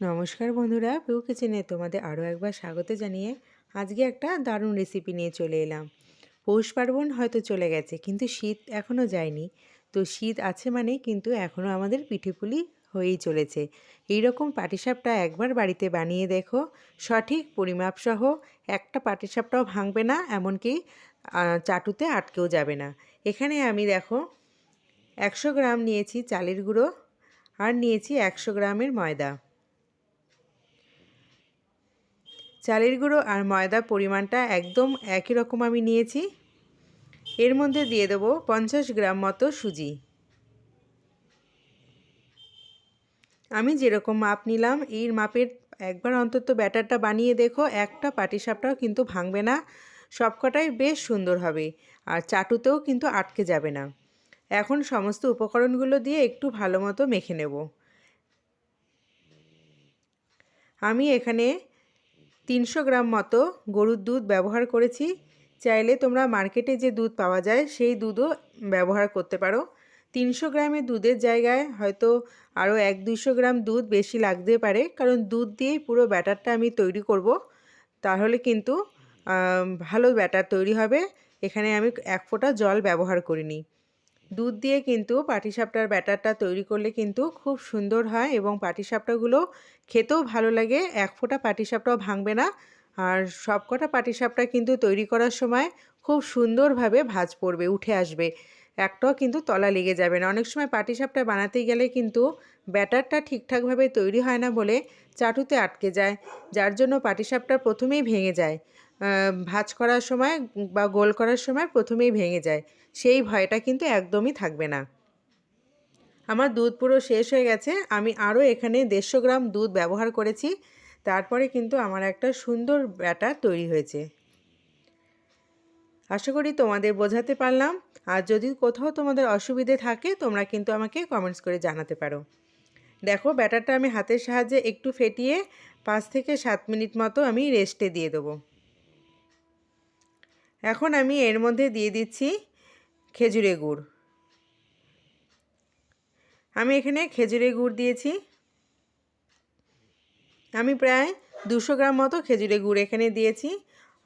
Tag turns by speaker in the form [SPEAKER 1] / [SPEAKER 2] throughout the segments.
[SPEAKER 1] নমস্কার বন্ধুরা পিউ কিচেনে তোমাদের আরও একবার স্বাগত জানিয়ে আজকে একটা দারুণ রেসিপি নিয়ে চলে এলাম। পৌষ পার্বণ হয়তো চলে গেছে, কিন্তু শীত এখনও যায়নি। তো শীত আছে মানে কিন্তু এখনও আমাদের পিঠেপুলি হয়েই চলেছে। এই রকম পাটিসাপটা একবার বাড়িতে বানিয়ে দেখো, সঠিক পরিমাপ সহ একটা পাটিসাপটাও ভাঙবে না, এমনকি চাটুতে আটকেও যাবে না। এখানে আমি দেখো, একশো গ্রাম নিয়েছি চালের গুঁড়ো, আর নিয়েছি একশো গ্রামের ময়দা। চালের গুঁড়ো আর ময়দার পরিমাণটা একদম একই রকম আমি নিয়েছি। এর মধ্যে দিয়ে দেবো পঞ্চাশ গ্রাম মতো সুজি। আমি যেরকম মাপ নিলাম এই মাপের একবার অন্তত ব্যাটারটা বানিয়ে দেখো, একটা পাটিসাপটাও কিন্তু ভাঙবে না। সবকটাই বেশ সুন্দর হবে আর চাটুতেও কিন্তু আটকে যাবে না। এখন সমস্ত উপকরণগুলো দিয়ে একটু ভালো মতো মেখে নেব। আমি এখানে তিনশো গ্রাম মতো গরুর দুধ ব্যবহার করেছি। চাইলে তোমরা মার্কেটে যে দুধ পাওয়া যায়, সেই দুধও ব্যবহার করতে পারো। তিনশো গ্রামের দুধের জায়গায় হয়তো আরও এক দুইশো গ্রাম দুধ বেশি লাগতে পারে, কারণ দুধ দিয়েই পুরো ব্যাটারটা আমি তৈরি করব। তাহলে কিন্তু ভালো ব্যাটার তৈরি হবে। এখানে আমি এক ফোঁটা জল ব্যবহার করিনি। দুধ দিয়ে কিন্তু পাটিসাপটার ব্যাটারটা তৈরি করলে কিন্তু খুব সুন্দর হয় এবং পাটিসাপটাগুলো খেতেও ভালো লাগে। এক ফোঁটা পাটিসাপটাও ভাঙবে না। আর সব কটা পাটিসাপটা কিন্তু তৈরি করার সময় খুব সুন্দরভাবে ভাজ পড়বে, উঠে আসবে। একটাও কিন্তু তলা লেগে যাবে না। অনেক সময় পাটিসাপটা বানাতে গেলে কিন্তু ব্যাটারটা ঠিকঠাকভাবে তৈরি হয় না বলে চাটুতে আটকে যায়, যার জন্য পাটিসাপটা প্রথমেই ভেঙে যায়। ভাজ করার সময় বা গোল করার সময় প্রথমেই ভেঙে যায়। সেই ভয়টা কিন্তু একদমই থাকবে না। আমার দুধ পুরো শেষ হয়ে গেছে। আমি আরও এখানে দেড়শো গ্রাম দুধ ব্যবহার করেছি। তারপরে কিন্তু আমার একটা সুন্দর ব্যাটার তৈরি হয়েছে। আশা করি তোমাদের বোঝাতে পারলাম। আর যদি কোথাও তোমাদের অসুবিধে থাকে, তোমরা কিন্তু আমাকে কমেন্টস করে জানাতে পারো। দেখো, ব্যাটারটা আমি হাতের সাহায্যে একটু ফেটিয়ে পাঁচ থেকে সাত মিনিট মতো আমি রেস্টে দিয়ে দেবো। এখন আমি এর মধ্যে দিয়ে দিচ্ছি খেজুরে গুড়। আমি এখানে খেজুরে গুড় দিয়েছি। আমি প্রায় দুশো গ্রাম মতো খেজুরে গুড় এখানে দিয়েছি।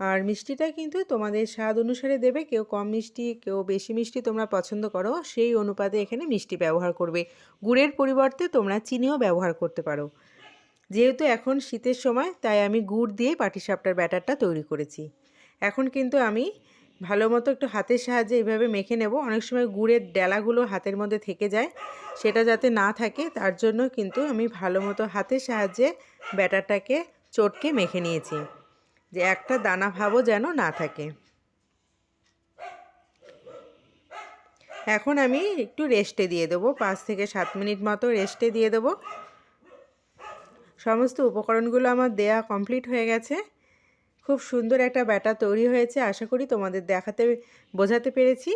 [SPEAKER 1] আর মিষ্টিটা কিন্তু তোমাদের স্বাদ অনুসারে দেবে। কেউ কম মিষ্টি, কেউ বেশি মিষ্টি তোমরা পছন্দ করো, সেই অনুপাতে এখানে মিষ্টি ব্যবহার করবে। গুড়ের পরিবর্তে তোমরা চিনিও ব্যবহার করতে পারো। যেহেতু এখন শীতের সময়, তাই আমি গুড় দিয়ে পাটিসাপটার ব্যাটারটা তৈরি করেছি। এখন কিন্তু আমি ভালো মতো একটু হাতের সাহায্যে এইভাবে মেখে নেব। অনেক সময় গুড়ের ডেলাগুলো হাতের মধ্যে থেকে যায়, সেটা যাতে না থাকে, তার জন্য কিন্তু আমি ভালো মতো হাতের সাহায্যে ব্যাটারটাকে চটকে মেখে নিয়েছি, যে একটা দানা ভাবও যেন না থাকে। এখন আমি একটু রেস্টে দিয়ে দেবো, পাঁচ থেকে সাত মিনিট মতো রেস্টে দিয়ে দেবো। সমস্ত উপকরণগুলো আমার দেয়া কমপ্লিট হয়ে গেছে। খুব সুন্দর একটা ব্যাটার তৈরি হয়েছে, আশা করি তোমাদের দেখাতে, বোঝাতে পেরেছি।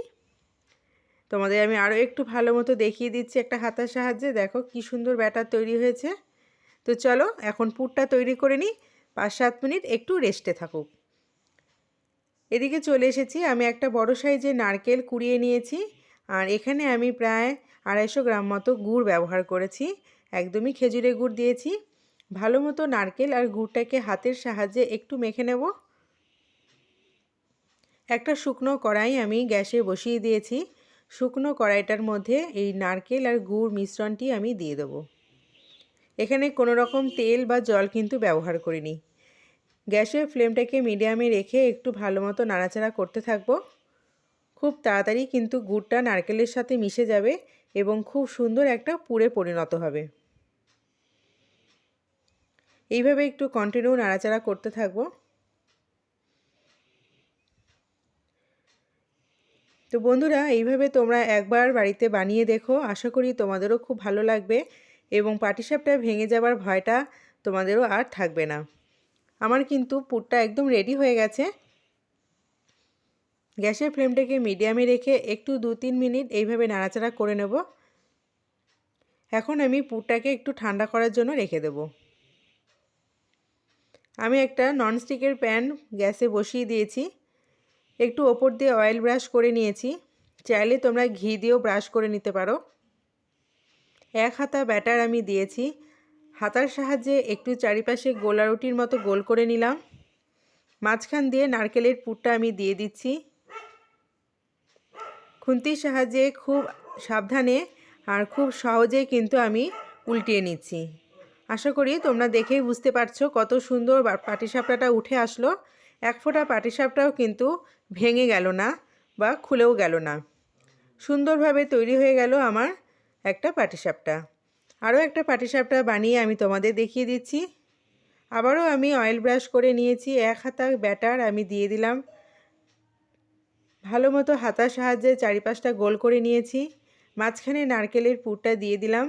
[SPEAKER 1] তোমাদের আমি আরও একটু ভালো মতো দেখিয়ে দিচ্ছি একটা হাতার সাহায্যে, দেখো কি সুন্দর ব্যাটার তৈরি হয়েছে। তো চলো এখন পুরটা তৈরি করে নিই, পাঁচ সাত মিনিট একটু রেস্টে থাকুক। এদিকে চলে এসেছি, আমি একটা বড় সাইজের নারকেল কুড়িয়ে নিয়েছি, আর এখানে আমি প্রায় আড়াইশো গ্রাম মতো গুড় ব্যবহার করেছি, একদমই খেজুরে গুড় দিয়েছি। ভালো মতো নারকেল আর গুড়টাকে হাতের সাহায্যে একটু মেখে নেব। একটা শুকনো কড়াই আমি গ্যাসে বসিয়ে দিয়েছি। শুকনো কড়াইটার মধ্যে এই নারকেল আর গুড় মিশ্রণটি আমি দিয়ে দেব। এখানে কোনো রকম তেল বা জল কিন্তু ব্যবহার করিনি। গ্যাসের ফ্লেমটাকে মিডিয়ামে রেখে একটু ভালো মতো নাড়াচাড়া করতে থাকব। খুব তাড়াতাড়ি কিন্তু গুড়টা নারকেলের সাথে মিশে যাবে এবং খুব সুন্দর একটা পুরে পরিণত হবে। এইভাবে একটু কন্টিনিউ নাড়াচাড়া করতে থাকব। তো বন্ধুরা, এইভাবে তোমরা একবার বাড়িতে বানিয়ে দেখো। আশা করি তোমাদেরও খুব ভালো লাগবে এবং পাটিসাপটা ভেঙে যাবার ভয়টা তোমাদেরও আর থাকবে না। আমার কিন্তু পুরটা একদম রেডি হয়ে গেছে। গ্যাসের ফ্লেমটাকে মিডিয়ামে রেখে একটু দু তিন মিনিট এইভাবে নাড়াচাড়া করে নেব। এখন আমি পুরটাকে একটু ঠান্ডা করার জন্য রেখে দেবো। আমি একটা ননস্টিকের প্যান গ্যাসে বসিয়ে দিয়েছি। একটু ওপর দিয়ে অয়েল ব্রাশ করে নিয়েছি। চাইলে তোমরা ঘি দিয়েও ব্রাশ করে নিতে পারো। এক হাতা ব্যাটার আমি দিয়েছি। হাতার সাহায্যে একটু চারিপাশে গোলা রুটির মতো গোল করে নিলাম। মাঝখান দিয়ে নারকেলের পুরটা আমি দিয়ে দিচ্ছি। খুন্তির সাহায্যে খুব সাবধানে আর খুব সহজেই কিন্তু আমি উল্টিয়ে নিচ্ছি। আশা করি তোমরা দেখেই বুঝতে পারছ কত সুন্দর পাটিসাপটাটা উঠে আসলো। এক ফোঁটা পাটিসাপটাও কিন্তু ভেঙে গেল না বা খুলেও গেল না। সুন্দরভাবে তৈরি হয়ে গেল আমার একটা পাটিসাপটা। আরও একটা পাটিসাপটা বানিয়ে আমি তোমাদের দেখিয়ে দিচ্ছি। আবারও আমি অয়েল ব্রাশ করে নিয়েছি, এক হাতা ব্যাটার আমি দিয়ে দিলাম। ভালো মতো হাতার সাহায্যে চারিপাশটা গোল করে নিয়েছি। মাঝখানে নারকেলের পুরটা দিয়ে দিলাম।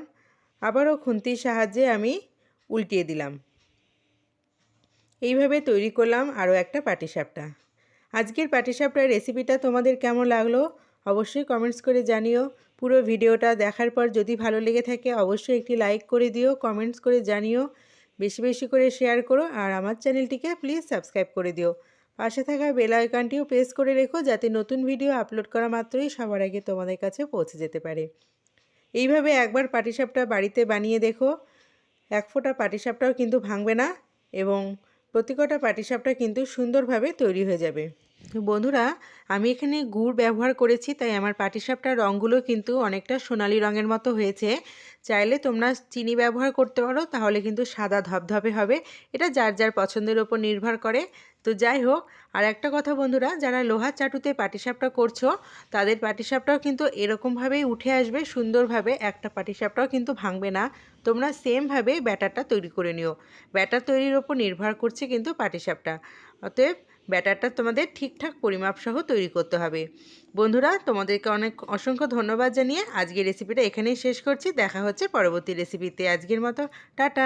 [SPEAKER 1] আবারও খুন্তির সাহায্যে আমি উল্টিয়ে দিলাম। এইভাবে তৈরি করলাম আরও একটা পাটিসাপটা। আজকের পাটিসাপটার রেসিপিটা তোমাদের কেমন লাগল অবশ্যই কমেন্টস করে জানিও। পুরো ভিডিওটা দেখার পর যদি ভালো লেগে থাকে অবশ্যই একটি লাইক করে দিও, কমেন্টস করে জানিও, বেশি বেশি করে শেয়ার করো আর আমার চ্যানেলটিকে প্লিজ সাবস্ক্রাইব করে দিও। পাশে থাকা বেল আইকনটিও প্রেস করে রেখো যাতে নতুন ভিডিও আপলোড করা মাত্রই সবার আগে তোমাদের কাছে পৌঁছে যেতে পারে। এইভাবে একবার পাটিসাপটা বাড়িতে বানিয়ে দেখো। এক ফোঁটা পাটিসাপটাও কিন্তু ভাঙবে না এবং প্রতিকটা পাটিসাপটা কিন্তু সুন্দরভাবে তৈরি হয়ে যাবে। বন্ধুরা, আমি এখানে গুড় ব্যবহার করেছি, তাই আমার পাটিসাপটার রঙগুলো কিন্তু অনেকটা সোনালি রঙের মতো হয়েছে। চাইলে তোমরা চিনি ব্যবহার করতে পারো, তাহলে কিন্তু সাদা ধপধপে হবে। এটা যার যার পছন্দের ওপর নির্ভর করে। তো যাই হোক, আর একটা কথা বন্ধুরা, যারা লোহার চাটুতে পাটিসাপটা করছ, তাদের পাটিসাপটাও কিন্তু এরকমভাবেই উঠে আসবে, সুন্দরভাবে একটা পাটিসাপটাও কিন্তু ভাঙবে না। তোমরা সেমভাবে ব্যাটারটা তৈরি করে নিও। ব্যাটার তৈরির ওপর নির্ভর করছে কিন্তু পাটিসাপটা। অতএব ব্যাটারটা তোমাদের ঠিকঠাক পরিমাপ সহ তৈরি করতে হবে। বন্ধুরা, তোমাদেরকে অনেক অসংখ্য ধন্যবাদ জানিয়ে আজকের রেসিপিটা এখানেই শেষ করছি। দেখা হচ্ছে পরবর্তী রেসিপিতে। আজকের মতো, টাটা!